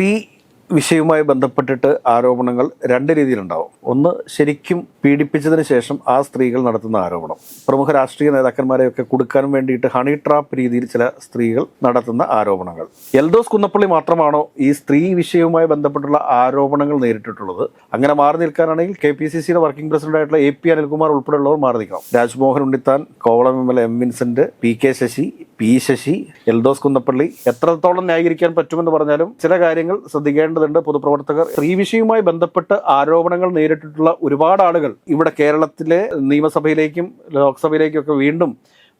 സ്ത്രീ വിഷയവുമായി ബന്ധപ്പെട്ടിട്ട് ആരോപണങ്ങൾ രണ്ട് രീതിയിലുണ്ടാവും. ഒന്ന് ശരിക്കും പീഡിപ്പിച്ചതിന് ശേഷം ആ സ്ത്രീകൾ നടത്തുന്ന ആരോപണം. പ്രമുഖ രാഷ്ട്രീയ നേതാക്കന്മാരെയൊക്കെ കൊടുക്കാൻ വേണ്ടിയിട്ട് ഹണി ട്രാപ്പ് രീതിയിൽ ചില സ്ത്രീകൾ നടത്തുന്ന ആരോപണങ്ങൾ. എൽദോസ് കുന്നപ്പള്ളി മാത്രമാണോ ഈ സ്ത്രീ വിഷയവുമായി ബന്ധപ്പെട്ടുള്ള ആരോപണങ്ങൾ നേരിട്ടിട്ടുള്ളത്? അങ്ങനെ മാറി നിൽക്കാനാണെങ്കിൽ കെ പി സി സിയുടെ വർക്കിംഗ് പ്രസിഡന്റായിട്ടുള്ള എ പി അനിൽകുമാർ ഉൾപ്പെടെയുള്ളവർ മാറി നിൽക്കണം. Rajmohan Unnithan Kovalam M L M Vincent P K Sasi P Sasi Eldhose Kunnappilly. എത്രത്തോളം ന്യായീകരിക്കാൻ പറ്റുമെന്ന് പറഞ്ഞാലും ചില കാര്യങ്ങൾ ശ്രദ്ധിക്കേണ്ടതുണ്ട് പൊതുപ്രവർത്തകർ സ്ത്രീ വിഷയവുമായി ബന്ധപ്പെട്ട് ആരോപണങ്ങൾ നേരിട്ടിട്ടുള്ള ഒരുപാട് ആളുകൾ ഇവിടെ കേരളത്തിലെ നിയമസഭയിലേക്കും ലോക്സഭയിലേക്കും ഒക്കെ വീണ്ടും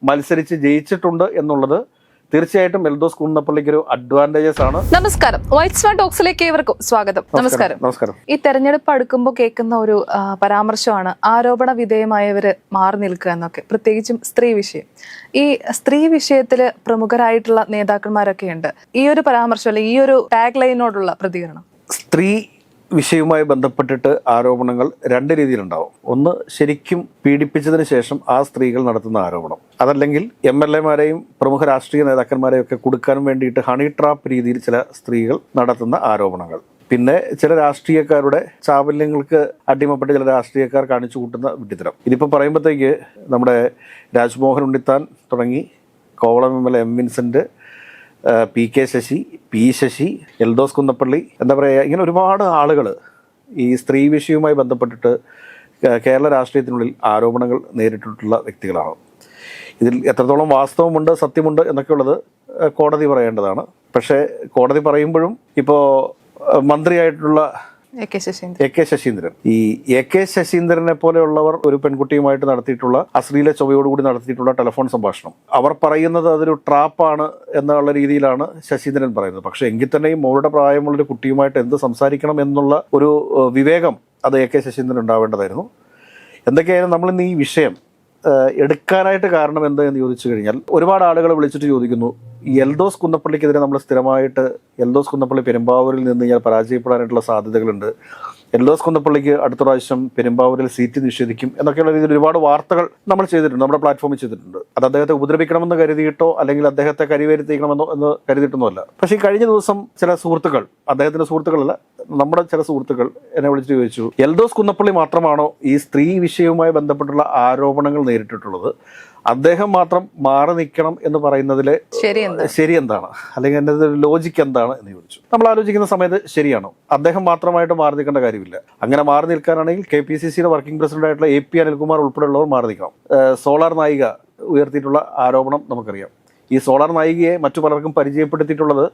മത്സരിച്ച് ജയിച്ചിട്ടുണ്ട് എന്നുള്ളത് തീർച്ചയായിട്ടും എൽദോസ് കുന്നപ്പള്ളിക്ക് ഒരു അഡ്വാന്റേജസ് ആണ്. നമസ്കാരം. വൈറ്റ് സ്മാർട്ട് ടോക്സിലേക്ക് ഏവർക്കും സ്വാഗതം. നമസ്കാരം നമസ്കാരം. ഈ തെരഞ്ഞെടുപ്പ് അടുക്കുമ്പോൾ കേൾക്കുന്ന ഒരു പരാമർശമാണ് ആരോപണ വിധേയമായവര് മാറി നിൽക്കുക എന്നൊക്കെ. പ്രത്യേകിച്ചും സ്ത്രീ വിഷയം. ഈ സ്ത്രീ വിഷയത്തിൽ പ്രമുഖരായിട്ടുള്ള നേതാക്കന്മാരൊക്കെ ഉണ്ട്. ഈ ഒരു പരാമർശം അല്ലെ ഈ ഒരു ടാഗ് ലൈനോടുള്ള പ്രതികരണം? സ്ത്രീ വിഷയവുമായി ബന്ധപ്പെട്ടിട്ട് ആരോപണങ്ങൾ രണ്ട് രീതിയിലുണ്ടാവും. ഒന്ന് ശരിക്കും പീഡിപ്പിച്ചതിന് ശേഷം ആ സ്ത്രീകൾ നടത്തുന്ന ആരോപണം. അതല്ലെങ്കിൽ എം എൽ എമാരെയും പ്രമുഖ രാഷ്ട്രീയ നേതാക്കന്മാരെയും ഒക്കെ കൊടുക്കാൻ വേണ്ടിയിട്ട് ഹണി ട്രാപ്പ് രീതിയിൽ ചില സ്ത്രീകൾ നടത്തുന്ന ആരോപണങ്ങൾ. പിന്നെ ചില രാഷ്ട്രീയക്കാരുടെ ചാബല്യങ്ങൾക്ക് അടിമപ്പെട്ട ചില രാഷ്ട്രീയക്കാർ കാണിച്ചു കൂട്ടുന്ന വിഡിത്തരം ഇതിപ്പോൾ പറയുമ്പോഴത്തേക്ക് നമ്മുടെ രാജ്മോഹൻ ഉണ്ണിത്താൻ തുടങ്ങി Kovalam M L M Vincent ആ, P K Sasi P Sasi Eldhose Kunnappilly എന്താ പറയുക ഇങ്ങനെ ഒരുപാട് ആളുകൾ ഈ സ്ത്രീ വിഷയവുമായി ബന്ധപ്പെട്ടിട്ട് കേരള രാഷ്ട്രീയത്തിനുള്ളിൽ ആരോപണങ്ങൾ നേരിട്ടിട്ടുള്ള വ്യക്തികളാണ്. ഇതിൽ എത്രത്തോളം വാസ്തവമുണ്ട് സത്യമുണ്ട് എന്നൊക്കെയുള്ളത് ഉള്ളത് കോടതി പറയേണ്ടതാണ്. പക്ഷേ കോടതി പറയുമ്പോഴും ഇപ്പോൾ മന്ത്രിയായിട്ടുള്ള എ കെ ശശീന്ദ്രൻ. ഈ എ കെ ശശീന്ദ്രനെ പോലെയുള്ളവർ ഒരു പെൺകുട്ടിയുമായിട്ട് നടത്തിയിട്ടുള്ള അശ്ലീല ചൊവ്വയോടുകൂടി നടത്തിയിട്ടുള്ള ടെലിഫോൺ സംഭാഷണം. അവർ പറയുന്നത് അതൊരു ട്രാപ്പാണ് എന്നുള്ള രീതിയിലാണ് ശശീന്ദ്രൻ പറയുന്നത്. പക്ഷെ എങ്കിൽ തന്നെയും മോളുടെ പ്രായമുള്ളൊരു കുട്ടിയുമായിട്ട് എന്ത് സംസാരിക്കണം എന്നുള്ള ഒരു വിവേകം അത് എ കെ ശശീന്ദ്രൻ ഉണ്ടാവേണ്ടതായിരുന്നു. എന്തൊക്കെയായാലും നമ്മൾ ഇന്ന് ഈ വിഷയം എടുക്കാനായിട്ട് കാരണം എന്താ എന്ന് ചോദിച്ചു കഴിഞ്ഞാൽ ഒരുപാട് ആളുകൾ വിളിച്ചിട്ട് ചോദിക്കുന്നു എൽദോസ് കുന്നപ്പള്ളിക്കെതിരെ നമ്മൾ സ്ഥിരമായിട്ട് എൽദോസ് കുന്നപ്പള്ളി പെരുമ്പാവൂരിൽ നിന്ന് ഞാൻ പരാജയപ്പെടാനായിട്ടുള്ള സാധ്യതകളുണ്ട്. എൽദോസ് കുന്നപ്പള്ളിക്ക് അടുത്ത പ്രാവശ്യം പെരുമ്പാവൂരിൽ സീറ്റ് നിഷേധിക്കും എന്നൊക്കെയുള്ള രീതിയിൽ ഒരുപാട് വാർത്തകൾ നമ്മൾ ചെയ്തിട്ടുണ്ട് നമ്മുടെ പ്ലാറ്റ്ഫോമിൽ ചെയ്തിട്ടുണ്ട്. അത് അദ്ദേഹത്തെ ഉപദ്രവിക്കണമെന്ന് കരുതിയിട്ടോ അല്ലെങ്കിൽ അദ്ദേഹത്തെ കരിവേരുത്തിക്കണമെന്നോ എന്ന് കരുതിയിട്ടൊന്നുമല്ല. പക്ഷേ ഈ കഴിഞ്ഞ ദിവസം ചില സുഹൃത്തുക്കൾ അദ്ദേഹത്തിന്റെ സുഹൃത്തുക്കളല്ല നമ്മുടെ ചില സുഹൃത്തുക്കൾ എന്നെ വിളിച്ചിട്ട് ചോദിച്ചു എൽദോസ് കുന്നപ്പള്ളി മാത്രമാണോ ഈ സ്ത്രീ വിഷയവുമായി ബന്ധപ്പെട്ടുള്ള ആരോപണങ്ങൾ നേരിട്ടിട്ടുള്ളത്? അദ്ദേഹം മാത്രം മാറി നിൽക്കണം എന്ന് പറയുന്നതിൽ ശരി എന്താണ് അല്ലെങ്കിൽ എന്റെ ലോജിക്ക് എന്താണ് എന്ന് ചോദിച്ചു. നമ്മൾ ആലോചിക്കുന്ന സമയത്ത് ശരിയാണോ? അദ്ദേഹം മാത്രമായിട്ട് മാറി നിൽക്കേണ്ട കാര്യമില്ല. അങ്ങനെ മാറി നിൽക്കാനാണെങ്കിൽ കെ പി സി സിയുടെ വർക്കിംഗ് പ്രസിഡന്റ് ആയിട്ടുള്ള എ പി അനിൽകുമാർ ഉൾപ്പെടെയുള്ളവർ മാറി നിൽക്കണം. സോളാർ നായിക ഉയർത്തിയിട്ടുള്ള ആരോപണം നമുക്കറിയാം. ഈ സോളാർ നായികയെ മറ്റു പലർക്കും പരിചയപ്പെടുത്തിയിട്ടുള്ളത്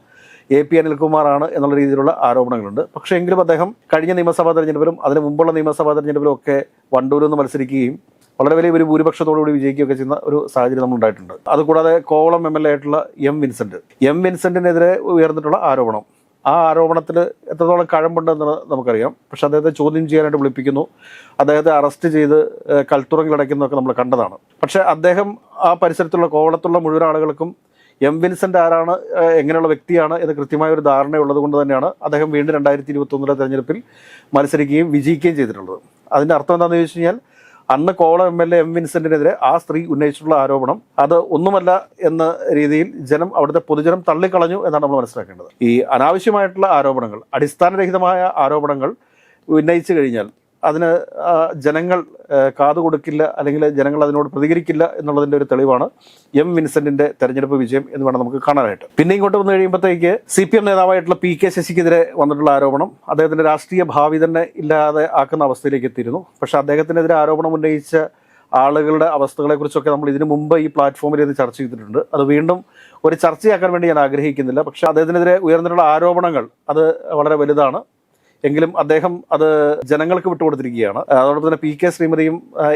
എ പി അനിൽകുമാറാണ് എന്നുള്ള രീതിയിലുള്ള ആരോപണങ്ങളുണ്ട്. പക്ഷേ എങ്കിലും അദ്ദേഹം കഴിഞ്ഞ നിയമസഭാ തെരഞ്ഞെടുപ്പിലും അതിനു മുമ്പുള്ള നിയമസഭാ തെരഞ്ഞെടുപ്പിലും ഒക്കെ വണ്ടൂരിൽ നിന്ന് മത്സരിക്കുകയും വളരെ വലിയ ഒരു ഭൂരിപക്ഷത്തോടുകൂടി വിജയിക്കുകയൊക്കെ ചെയ്യുന്ന ഒരു സാഹചര്യം നമ്മൾ ഉണ്ടായിട്ടുണ്ട് അതുകൂടാതെ കോവളം എം എൽ എ ആയിട്ടുള്ള എം വിൻസെന്റ് എം വിൻസെന്റിനെതിരെ ഉയർന്നിട്ടുള്ള ആരോപണം. ആ ആരോപണത്തിൽ എത്രത്തോളം കഴമ്പുണ്ടെന്ന് നമുക്കറിയാം. പക്ഷെ അദ്ദേഹത്തെ ചോദ്യം ചെയ്യാനായിട്ട് വിളിപ്പിക്കുന്നു. അദ്ദേഹത്തെ അറസ്റ്റ് ചെയ്ത് കൽത്തുറങ്ങിലടയ്ക്കുന്നതൊക്കെ നമ്മൾ കണ്ടതാണ്. പക്ഷെ അദ്ദേഹം ആ പരിസരത്തുള്ള കോവളത്തുള്ള മുഴുവൻ ആളുകൾക്കും എം വിൻസെന്റ് ആരാണ് എങ്ങനെയുള്ള വ്യക്തിയാണ് എന്ന് കൃത്യമായ ഒരു ധാരണയുള്ളത് കൊണ്ട് തന്നെയാണ് അദ്ദേഹം വീണ്ടും രണ്ടായിരത്തി ഇരുപത്തി ഒന്നിലെ തെരഞ്ഞെടുപ്പിൽ മത്സരിക്കുകയും വിജയിക്കുകയും ചെയ്തിട്ടുള്ളത്. അതിന്റെ അർത്ഥം എന്താണെന്ന് ചോദിച്ചു കഴിഞ്ഞാൽ അന്ന് Kovalam M L A M വിൻസെന്റിനെതിരെ ആ സ്ത്രീ ഉന്നയിച്ചിട്ടുള്ള ആരോപണം. അത് ഒന്നുമല്ല എന്ന രീതിയിൽ ജനം അവിടുത്തെ പൊതുജനം തള്ളിക്കളഞ്ഞു എന്നാണ് നമ്മൾ മനസ്സിലാക്കേണ്ടത്. ഈ അനാവശ്യമായിട്ടുള്ള ആരോപണങ്ങൾ അടിസ്ഥാനരഹിതമായ ആരോപണങ്ങൾ ഉന്നയിച്ചു കഴിഞ്ഞാൽ അതിന് ജനങ്ങൾ കാതു കൊടുക്കില്ല അല്ലെങ്കിൽ ജനങ്ങൾ അതിനോട് പ്രതികരിക്കില്ല എന്നുള്ളതിന്റെ ഒരു തെളിവാണ് എം വിൻസെന്റിന്റെ തെരഞ്ഞെടുപ്പ് വിജയം എന്ന് വേണം നമുക്ക് കാണാനായിട്ട്. പിന്നെ ഇങ്ങോട്ട് വന്നു കഴിയുമ്പോഴത്തേക്ക് സി പി എം നേതാവായിട്ടുള്ള പി കെ ശശിക്കെതിരെ വന്നിട്ടുള്ള ആരോപണം അദ്ദേഹത്തിന്റെ രാഷ്ട്രീയ ഭാവി തന്നെ ഇല്ലാതെ ആക്കുന്ന അവസ്ഥയിലേക്ക് എത്തിയിരുന്നു. പക്ഷേ അദ്ദേഹത്തിനെതിരെ ആരോപണം ഉന്നയിച്ച ആളുകളുടെ അവസ്ഥകളെക്കുറിച്ചൊക്കെ നമ്മൾ ഇതിനു മുമ്പ് ഈ പ്ലാറ്റ്ഫോമിൽ ഇത് ചർച്ച ചെയ്തിട്ടുണ്ട്. അത് വീണ്ടും ഒരു ചർച്ചയാക്കാൻ വേണ്ടി ഞാൻ ആഗ്രഹിക്കുന്നില്ല. പക്ഷേ അദ്ദേഹത്തിനെതിരെ ഉയർന്നിട്ടുള്ള ആരോപണങ്ങൾ അത് വളരെ വലുതാണ്. എങ്കിലും അദ്ദേഹം അത് ജനങ്ങൾക്ക് വിട്ടുകൊടുത്തിരിക്കുകയാണ്. അതോടൊപ്പം തന്നെ പി കെ ശ്രീമതിയും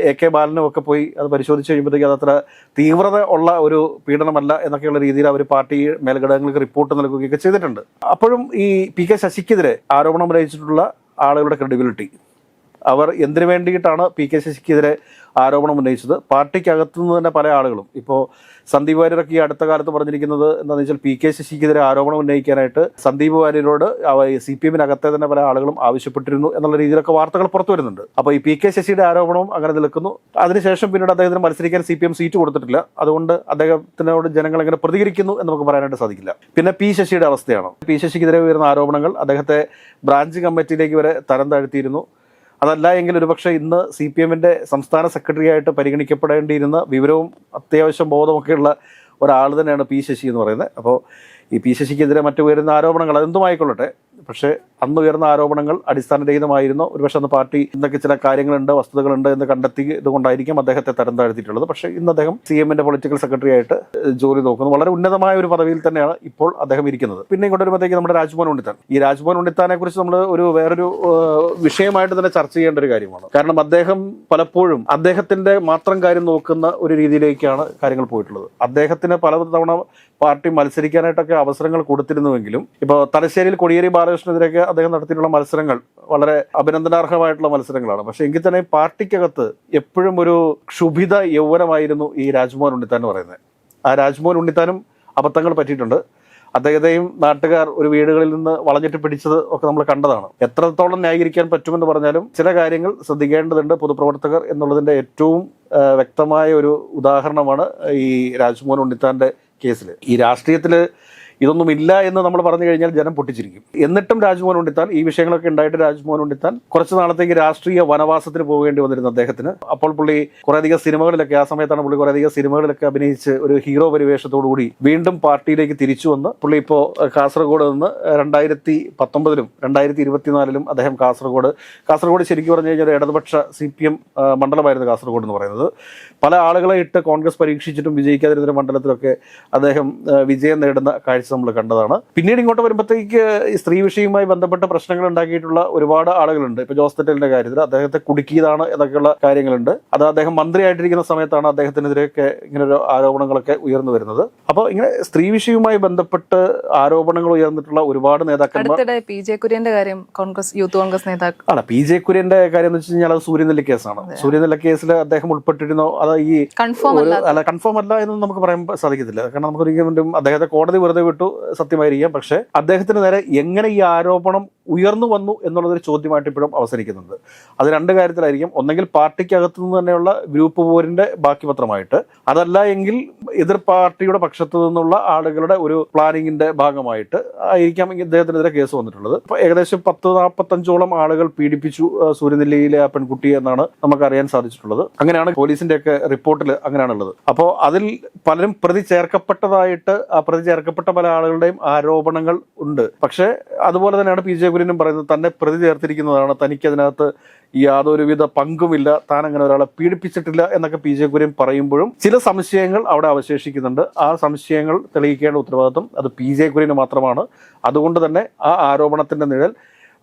എ കെ ബാലനും ഒക്കെ പോയി അത് പരിശോധിച്ച് കഴിയുമ്പോഴത്തേക്ക് അത് അത്ര തീവ്രത ഉള്ള ഒരു പീഡനമല്ല എന്നൊക്കെയുള്ള രീതിയിൽ അവർ പാർട്ടി മേൽഘടകങ്ങൾക്ക് റിപ്പോർട്ട് നൽകുകയൊക്കെ ചെയ്തിട്ടുണ്ട്. അപ്പോഴും ഈ പി കെ ശശിക്കെതിരെ ആരോപണം ഉന്നയിച്ചിട്ടുള്ള ആളുകളുടെ ക്രെഡിബിലിറ്റി അവർ എന്തിനു വേണ്ടിയിട്ടാണ് പി കെ ശശിക്കെതിരെ ആരോപണം ഉന്നയിച്ചത്? പാർട്ടിക്കകത്തു നിന്ന് തന്നെ പല ആളുകളും. ഇപ്പോൾ സന്ദീപ് വാര്യരൊക്കെ ഈ അടുത്ത കാലത്ത് പറഞ്ഞിരിക്കുന്നത് എന്താണെന്ന് വെച്ചാൽ പി കെ ശശിക്കെതിരെ ആരോപണം ഉന്നയിക്കാനായിട്ട് സന്ദീപ് വാര്യരോട് സി പി എമ്മിനകത്തെ തന്നെ പല ആളുകളും ആവശ്യപ്പെട്ടിരുന്നു എന്നുള്ള രീതിയിലൊക്കെ വാർത്തകൾ പുറത്തു വരുന്നുണ്ട്. അപ്പോൾ ഈ പി കെ ശശിയുടെ ആരോപണം അങ്ങനെ നിൽക്കുന്നു അതിനുശേഷം പിന്നീട് അദ്ദേഹത്തിന് മത്സരിക്കാൻ സി പി എം സീറ്റ് കൊടുത്തിട്ടില്ല. അതുകൊണ്ട് അദ്ദേഹത്തിനോട് ജനങ്ങൾ എങ്ങനെ പ്രതികരിക്കുന്നു എന്ന് നമുക്ക് പറയാനായിട്ട് സാധിക്കില്ല. പിന്നെ പി ശശിയുടെ അവസ്ഥയാണ്. പി ശശിക്കെതിരെ ഉയർന്ന ആരോപണങ്ങൾ അദ്ദേഹത്തെ ബ്രാഞ്ച് കമ്മിറ്റിയിലേക്ക് വരെ തരം താഴ്ത്തിയിരുന്നു. അതല്ല എങ്കിൽ ഒരുപക്ഷെ ഇന്ന് സി പി എമ്മിന്റെ സംസ്ഥാന സെക്രട്ടറി ആയിട്ട് പരിഗണിക്കപ്പെടേണ്ടിയിരുന്ന വിവരവും അത്യാവശ്യം ബോധമൊക്കെയുള്ള ഒരാൾ തന്നെയാണ് പി ശശി എന്ന് പറയുന്നത്. അപ്പോൾ ഈ പി ശശിക്കെതിരെ മറ്റു ഉയരുന്ന ആരോപണങ്ങൾ അതെന്തുമായിക്കൊള്ളട്ടെ പക്ഷേ അന്ന് ഉയർന്ന ആരോപണങ്ങൾ അടിസ്ഥാനരഹിതമായിരുന്നു. ഒരുപക്ഷെ അന്ന് പാർട്ടി എന്തൊക്കെ ചില കാര്യങ്ങളുണ്ട് വസ്തുതകളുണ്ട് എന്ന് കണ്ടെത്തി ഇതുകൊണ്ടായിരിക്കും അദ്ദേഹത്തെ തരം താഴ്ത്തിയിട്ടുള്ളത്. പക്ഷേ ഇന്ന് അദ്ദേഹം സി എമ്മിന്റെ പൊളിറ്റിക്കൽ സെക്രട്ടറി ആയിട്ട് ജോലി നോക്കുന്നു. വളരെ ഉന്നതമായ ഒരു പദവിയിൽ തന്നെയാണ് ഇപ്പോൾ അദ്ദേഹം ഇരിക്കുന്നത്. പിന്നെ ഇങ്ങോട്ട് വരുമ്പോഴത്തേക്ക് നമ്മുടെ രാജ്മോഹൻ ഉണ്ണിത്താൻ. ഈ രാജ്മോഹൻ ഉണ്ണിത്താനെ കുറിച്ച് നമ്മൾ ഒരു വേറൊരു വിഷയമായിട്ട് തന്നെ ചർച്ച ചെയ്യേണ്ട ഒരു കാര്യമാണ്. കാരണം അദ്ദേഹം പലപ്പോഴും അദ്ദേഹത്തിന്റെ മാത്രം കാര്യം നോക്കുന്ന ഒരു രീതിയിലേക്കാണ് കാര്യങ്ങൾ പോയിട്ടുള്ളത്. അദ്ദേഹത്തിന് പലതവണ പാർട്ടി മത്സരിക്കാനായിട്ടൊക്കെ അവസരങ്ങൾ കൊടുത്തിരുന്നുവെങ്കിലും ഇപ്പോൾ തലശ്ശേരിയിൽ കൊടിയേരി ബാലകൃഷ്ണനെതിരെയൊക്കെ അദ്ദേഹം നടത്തിയിട്ടുള്ള മത്സരങ്ങൾ വളരെ അഭിനന്ദനാർഹമായിട്ടുള്ള മത്സരങ്ങളാണ്. പക്ഷേ എങ്കിൽ തന്നെ പാർട്ടിക്കകത്ത് എപ്പോഴും ഒരു ക്ഷുഭിത യൗവനമായിരുന്നു ഈ രാജ്മോഹൻ ഉണ്ണിത്താൻ എന്ന് പറയുന്നത്. ആ രാജ്മോഹൻ ഉണ്ണിത്താനും അബദ്ധങ്ങൾ പറ്റിയിട്ടുണ്ട്. അദ്ദേഹത്തെയും നാട്ടുകാർ ഒരു വീടുകളിൽ നിന്ന് വളഞ്ഞിട്ട് പിടിച്ചത് ഒക്കെ നമ്മൾ കണ്ടതാണ്. എത്രത്തോളം ന്യായീകരിക്കാൻ പറ്റുമെന്ന് പറഞ്ഞാലും ചില കാര്യങ്ങൾ ശ്രദ്ധിക്കേണ്ടതുണ്ട് പൊതുപ്രവർത്തകർ എന്നുള്ളതിന്റെ ഏറ്റവും വ്യക്തമായ ഒരു ഉദാഹരണമാണ് ഈ രാജ്മോഹൻ ഉണ്ണിത്താന്റെ കേസിൽ ഈ രാഷ്ട്രീയത്തിൽ ഇതൊന്നും ഇല്ല എന്ന് നമ്മൾ പറഞ്ഞു കഴിഞ്ഞാൽ ജനം പൊട്ടിച്ചിരിക്കും. എന്നിട്ടും രാജ്മോഹൻ ഉണ്ണിത്താൻ ഈ വിഷയങ്ങളൊക്കെ ഉണ്ടായിട്ട് രാജ്മോഹൻ ഉണ്ണിത്താൻ കുറച്ച് നാളത്തേക്ക് രാഷ്ട്രീയ വനവാസത്തിന് പോകേണ്ടി വന്നിരുന്നു അദ്ദേഹത്തിന്. അപ്പോൾ പുള്ളി കുറേയധികം സിനിമകളിലൊക്കെ ആ സമയത്താണ് പുള്ളി കുറേയധികം സിനിമകളിലൊക്കെ അഭിനയിച്ച് ഒരു ഹീറോ പരിവേഷത്തോടുകൂടി വീണ്ടും പാർട്ടിയിലേക്ക് തിരിച്ചു വന്ന് പുള്ളി ഇപ്പോൾ കാസർഗോഡ് നിന്ന് രണ്ടായിരത്തി പത്തൊമ്പതിലും രണ്ടായിരത്തി ഇരുപത്തിനാലിലും അദ്ദേഹം കാസർഗോഡ് കാസർഗോഡ് ശരിക്കും പറഞ്ഞു കഴിഞ്ഞാൽ ഒരു ഇടതുപക്ഷ സി പി എം മണ്ഡലമായിരുന്നു കാസർഗോഡ് എന്ന് പറയുന്നത്. പല ആളുകളെ ഇട്ട് കോൺഗ്രസ് പരീക്ഷിച്ചിട്ടും വിജയിക്കാതിരുന്ന മണ്ഡലത്തിലൊക്കെ അദ്ദേഹം വിജയം നേടുന്ന കാഴ്ച നമ്മൾ കണ്ടതാണ്. പിന്നീട് ഇങ്ങോട്ട് വരുമ്പോഴത്തേക്ക് ഈ സ്ത്രീ വിഷയവുമായി ബന്ധപ്പെട്ട പ്രശ്നങ്ങൾ ഉണ്ടാക്കിയിട്ടുള്ള ഒരുപാട് ആളുകളുണ്ട്. ഇപ്പൊ ജോസ് തെറ്റലിന്റെ കാര്യത്തിൽ അദ്ദേഹത്തെ കുടുക്കിയതാണ് എന്നൊക്കെയുള്ള കാര്യങ്ങളുണ്ട്. അത് അദ്ദേഹം മന്ത്രിയായിട്ടിരിക്കുന്ന സമയത്താണ് അദ്ദേഹത്തിനെതിരെയൊക്കെ ഇങ്ങനെ ഒരു ആരോപണങ്ങളൊക്കെ ഉയർന്നു വരുന്നത്. അപ്പോൾ ഇങ്ങനെ സ്ത്രീ വിഷയവുമായി ബന്ധപ്പെട്ട് ആരോപണങ്ങൾ ഉയർന്നിട്ടുള്ള ഒരുപാട് നേതാക്കന്മാർ പി ജെ കുര്യന്റെ കാര്യം കോൺഗ്രസ് യൂത്ത് കോൺഗ്രസ് നേതാക്കൾ. അല്ല പി ജെ കുര്യന്റെ കാര്യം എന്ന് വെച്ച് കഴിഞ്ഞാൽ അത് സൂര്യനെല്ലി കേസാണ്. സൂര്യനെല്ലി കേസിൽ അദ്ദേഹം ഉൾപ്പെട്ടിരുന്നോ അത് ഈ കൺഫേം അല്ല അല്ല കൺഫേം അല്ല എന്ന് നമുക്ക് പറയാൻ സാധിക്കത്തില്ല. കാരണം നമുക്ക് ഒരിക്കലും അദ്ദേഹത്തെ കോടതി വെറുതെ വിട്ടു സത്യമായിരിക്കാം. പക്ഷേ അദ്ദേഹത്തിന് നേരെ എങ്ങനെ ഈ ആരോപണം ഉയർന്നു വന്നു എന്നുള്ളതൊരു ചോദ്യമായിട്ട് ഇപ്പോഴും അവസരിക്കുന്നുണ്ട്. അത് രണ്ട് കാര്യത്തിലായിരിക്കും. ഒന്നെങ്കിൽ പാർട്ടിക്കകത്തു നിന്ന് തന്നെയുള്ള ഗ്രൂപ്പ് പോരിന്റെ ബാക്കി പത്രമായിട്ട്. അതല്ല എങ്കിൽ എതിർ പാർട്ടിയുടെ പക്ഷത്തു നിന്നുള്ള ആളുകളുടെ ഒരു പ്ലാനിങ്ങിന്റെ ഭാഗമായിട്ട് ആയിരിക്കാം ഇദ്ദേഹത്തിനെതിരെ കേസ് വന്നിട്ടുള്ളത്. ഇപ്പൊ ഏകദേശം പത്ത് നാൽപ്പത്തഞ്ചോളം ആളുകൾ പീഡിപ്പിച്ചു സൂര്യനെല്ലിയിലെ ആ പെൺകുട്ടിയെ എന്നാണ് നമുക്ക് അറിയാൻ സാധിച്ചിട്ടുള്ളത്. അങ്ങനെയാണ് പോലീസിന്റെ ഒക്കെ റിപ്പോർട്ടിൽ അങ്ങനെയാണുള്ളത്. അപ്പോൾ അതിൽ പലരും പ്രതി ചേർക്കപ്പെട്ടതായിട്ട് ആ പ്രതി ചേർക്കപ്പെട്ട പല ആളുകളുടെയും ആരോപണങ്ങൾ ഉണ്ട്. പക്ഷേ അതുപോലെ തന്നെയാണ് പി ജെ കുര്യനും പറയുന്നത് തന്നെ പ്രതി ചേർത്തിരിക്കുന്നതാണ്. തനിക്ക് അതിനകത്ത് യാതൊരുവിധ പങ്കുമില്ല. താൻ അങ്ങനെ ഒരാളെ പീഡിപ്പിച്ചിട്ടില്ല എന്നൊക്കെ പി ജെ കുര്യൻ പറയുമ്പോഴും ചില സംശയങ്ങൾ അവിടെ അവശേഷിക്കുന്നുണ്ട്. ആ സംശയങ്ങൾ തെളിയിക്കേണ്ട ഉത്തരവാദിത്വം അത് പി ജെ കുര്യന് മാത്രമാണ്. അതുകൊണ്ട് തന്നെ ആ ആരോപണത്തിന്റെ നിഴൽ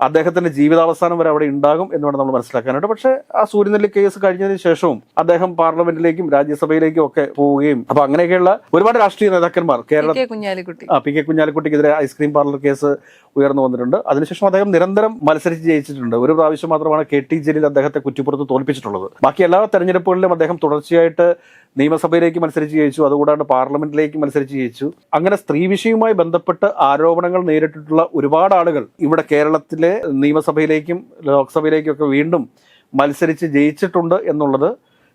അദ്ദേഹത്തിന്റെ ജീവിതാവസാനം വരെ അവിടെ ഉണ്ടാകും എന്ന് വേണം നമ്മൾ മനസ്സിലാക്കാനായിട്ട്. പക്ഷേ ആ സൂര്യനെല്ലി കേസ് കഴിഞ്ഞതിന് ശേഷവും അദ്ദേഹം പാർലമെന്റിലേക്കും രാജ്യസഭയിലേക്കും ഒക്കെ പോവുകയും അപ്പൊ അങ്ങനെയൊക്കെയുള്ള ഒരുപാട് രാഷ്ട്രീയ നേതാക്കന്മാർ. കേരള പി കെ കുഞ്ഞാലിക്കുട്ടിക്കെതിരെ ഐസ്ക്രീം പാർലർ കേസ് ഉയർന്നു വന്നിട്ടുണ്ട്. അതിനുശേഷം അദ്ദേഹം നിരന്തരം മത്സരിച്ച് ജയിച്ചിട്ടുണ്ട്. ഒരു പ്രാവശ്യം മാത്രമാണ് കെ ടി ജലീൽ അദ്ദേഹത്തെ കുറ്റിപ്പുറത്ത് തോൽപ്പിച്ചിട്ടുള്ളത്. ബാക്കി എല്ലാ തെരഞ്ഞെടുപ്പുകളിലും അദ്ദേഹം തുടർച്ചയായിട്ട് നിയമസഭയിലേക്ക് മത്സരിച്ച് ജയിച്ചു. അതുകൂടാണ്ട് പാർലമെന്റിലേക്ക് മത്സരിച്ച് ജയിച്ചു. അങ്ങനെ സ്ത്രീ വിഷയവുമായി ബന്ധപ്പെട്ട് ആരോപണങ്ങൾ നേരിട്ടിട്ടുള്ള ഒരുപാട് ആളുകൾ ഇവിടെ കേരളത്തിലെ നിയമസഭയിലേക്കും ലോക്സഭയിലേക്കും ഒക്കെ വീണ്ടും മത്സരിച്ച് ജയിച്ചിട്ടുണ്ട് എന്നുള്ളത്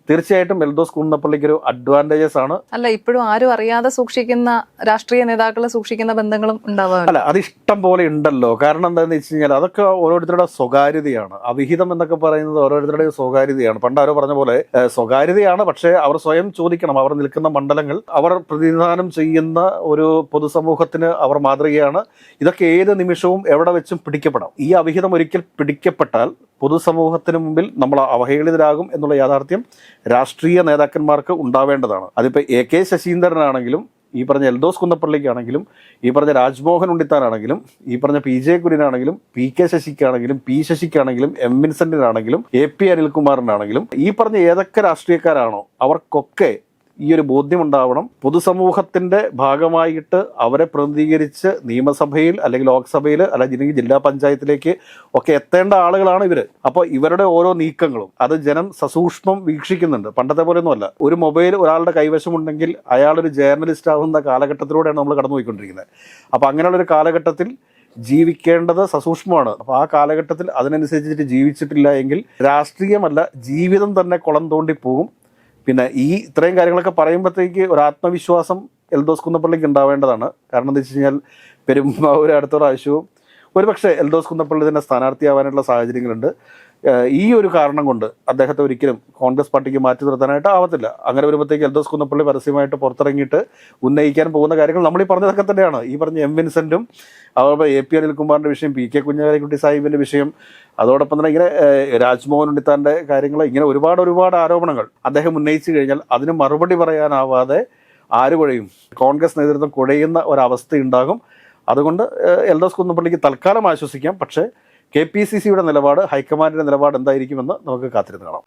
തീർച്ചയായിട്ടും എൽദോസ് കുന്നപ്പള്ളിക്ക് ഒരു അഡ്വാന്റേജസ് ആണ്. അല്ല ഇപ്പോഴും ആരും അറിയാതെ സൂക്ഷിക്കുന്ന രാഷ്ട്രീയ നേതാക്കളെ സൂക്ഷിക്കുന്ന ബന്ധങ്ങളും ഉണ്ടാവാം അല്ല അത് ഇഷ്ടം പോലെ ഉണ്ടല്ലോ. കാരണം എന്താന്ന് വെച്ച് കഴിഞ്ഞാൽ അതൊക്കെ ഓരോരുത്തരുടെ സ്വകാര്യതയാണ്. അവിഹിതം എന്നൊക്കെ പറയുന്നത് ഓരോരുത്തരുടെ സ്വകാര്യതയാണ്. പണ്ട് ആരോ പറഞ്ഞ പോലെ സ്വകാര്യതയാണ് പക്ഷേ അവർ സ്വയം ചോദിക്കണം. അവർ നിൽക്കുന്ന മണ്ഡലങ്ങൾ അവർ പ്രതിനിധാനം ചെയ്യുന്ന ഒരു പൊതുസമൂഹത്തിന് അവർ മാതൃകയാണ്. ഇതൊക്കെ ഏത് നിമിഷവും എവിടെ വെച്ചും പിടിക്കപ്പെടാം. ഈ അവിഹിതം ഒരിക്കൽ പിടിക്കപ്പെട്ടാൽ പൊതുസമൂഹത്തിന് മുമ്പിൽ നമ്മൾ അവഹേളിതരാകും എന്നുള്ള യാഥാർത്ഥ്യം രാഷ്ട്രീയ നേതാക്കന്മാർക്ക് ഉണ്ടാവേണ്ടതാണ്. അതിപ്പോൾ എ കെ ശശീന്ദ്രനാണെങ്കിലും ഈ പറഞ്ഞ എൽദോസ് കുന്നപ്പള്ളിക്കാണെങ്കിലും ഈ പറഞ്ഞ രാജ്മോഹൻ ഉണ്ണിത്താനാണെങ്കിലും ഈ പറഞ്ഞ പി ജെ കുര്യനാണെങ്കിലും പി കെ ശശിക്കാണെങ്കിലും പി ശശിക്കാണെങ്കിലും എം വിൻസെന്റിനാണെങ്കിലും എ പി അനിൽകുമാറിനാണെങ്കിലും ഈ പറഞ്ഞ ഏതൊക്കെ രാഷ്ട്രീയക്കാരാണോ അവർക്കൊക്കെ ഈ ഒരു ബോധ്യമുണ്ടാവണം. പൊതുസമൂഹത്തിന്റെ ഭാഗമായിട്ട് അവരെ പ്രതിനിധീകരിച്ച് നിയമസഭയിൽ അല്ലെങ്കിൽ ലോക്സഭയിൽ അല്ലെങ്കിൽ ജില്ലാ പഞ്ചായത്തിലേക്ക് ഒക്കെ എത്തേണ്ട ആളുകളാണ് ഇവർ അപ്പോൾ ഇവരുടെ ഓരോ നീക്കങ്ങളും അത് ജനം സസൂക്ഷ്മം വീക്ഷിക്കുന്നുണ്ട്. പണ്ടത്തെ പോലെയൊന്നുമല്ല. ഒരു മൊബൈൽ ഒരാളുടെ കൈവശമുണ്ടെങ്കിൽ അയാളൊരു ജേർണലിസ്റ്റ് ആകുന്ന കാലഘട്ടത്തിലൂടെയാണ് നമ്മൾ കടന്നുപോയിക്കൊണ്ടിരിക്കുന്നത്. അപ്പോൾ അങ്ങനെയുള്ള ഒരു കാലഘട്ടത്തിൽ ജീവിക്കേണ്ടത് സസൂക്ഷ്മമാണ്. അപ്പോൾ ആ കാലഘട്ടത്തിൽ അതിനനുസരിച്ചിട്ട് ജീവിച്ചിട്ടില്ല എങ്കിൽ രാഷ്ട്രീയമല്ല ജീവിതം തന്നെ കുളം തോണ്ടി പോകും. പിന്നെ ഈ ഇത്രയും കാര്യങ്ങളൊക്കെ പറയുമ്പോഴത്തേക്ക് ഒരു ആത്മവിശ്വാസം എൽദോസ് കുന്നപ്പള്ളിക്ക് ഉണ്ടാവേണ്ടതാണ്. കാരണം എന്താ വെച്ച് കഴിഞ്ഞാൽ പെരുമ്പാവൂർ അടുത്ത പ്രാവശ്യവും ഒരുപക്ഷെ എൽദോസ് കുന്നപ്പള്ളി തന്നെ സ്ഥാനാർത്ഥിയാവാനുള്ള സാഹചര്യങ്ങളുണ്ട്. ഈ ഒരു കാരണം കൊണ്ട് അദ്ദേഹത്തെ ഒരിക്കലും കോൺഗ്രസ് പാർട്ടിക്ക് മാറ്റി നിർത്താനായിട്ട് ആവത്തില്ല. അങ്ങനെ വരുമ്പോഴത്തേക്ക് എൽദോസ് കുന്നപ്പള്ളി പരസ്യമായിട്ട് പുറത്തിറങ്ങിയിട്ട് ഉന്നയിക്കാൻ പോകുന്ന കാര്യങ്ങൾ നമ്മൾ ഈ പറഞ്ഞതൊക്കെ തന്നെയാണ്. ഈ പറഞ്ഞ എം വിൻസെന്റും അതോടൊപ്പം എ പി അനിൽകുമാറിന്റെ വിഷയം പി കെ കുഞ്ഞാലിക്കുട്ടി സാഹിബിന്റെ വിഷയം അതോടൊപ്പം തന്നെ ഇങ്ങനെ രാജ്മോഹൻ ഉണ്ണിത്താന്റെ കാര്യങ്ങൾ ഇങ്ങനെ ഒരുപാട് ഒരുപാട് ആരോപണങ്ങൾ അദ്ദേഹം ഉന്നയിച്ചു കഴിഞ്ഞാൽ അതിന് മറുപടി പറയാനാവാതെ ആര് കുഴയും? കോൺഗ്രസ് നേതൃത്വം കുഴയുന്ന ഒരവസ്ഥയുണ്ടാകും. അതുകൊണ്ട് എൽദോസ് കുന്നപ്പള്ളിക്ക് തൽക്കാലം ആശ്വസിക്കാം. പക്ഷേ കെ പി സി സിയുടെ നിലപാട് ഹൈക്കമാൻഡിന്റെ നിലപാട് എന്തായിരിക്കുമെന്ന് നമുക്ക് കാത്തിരുന്ന് കാണാം.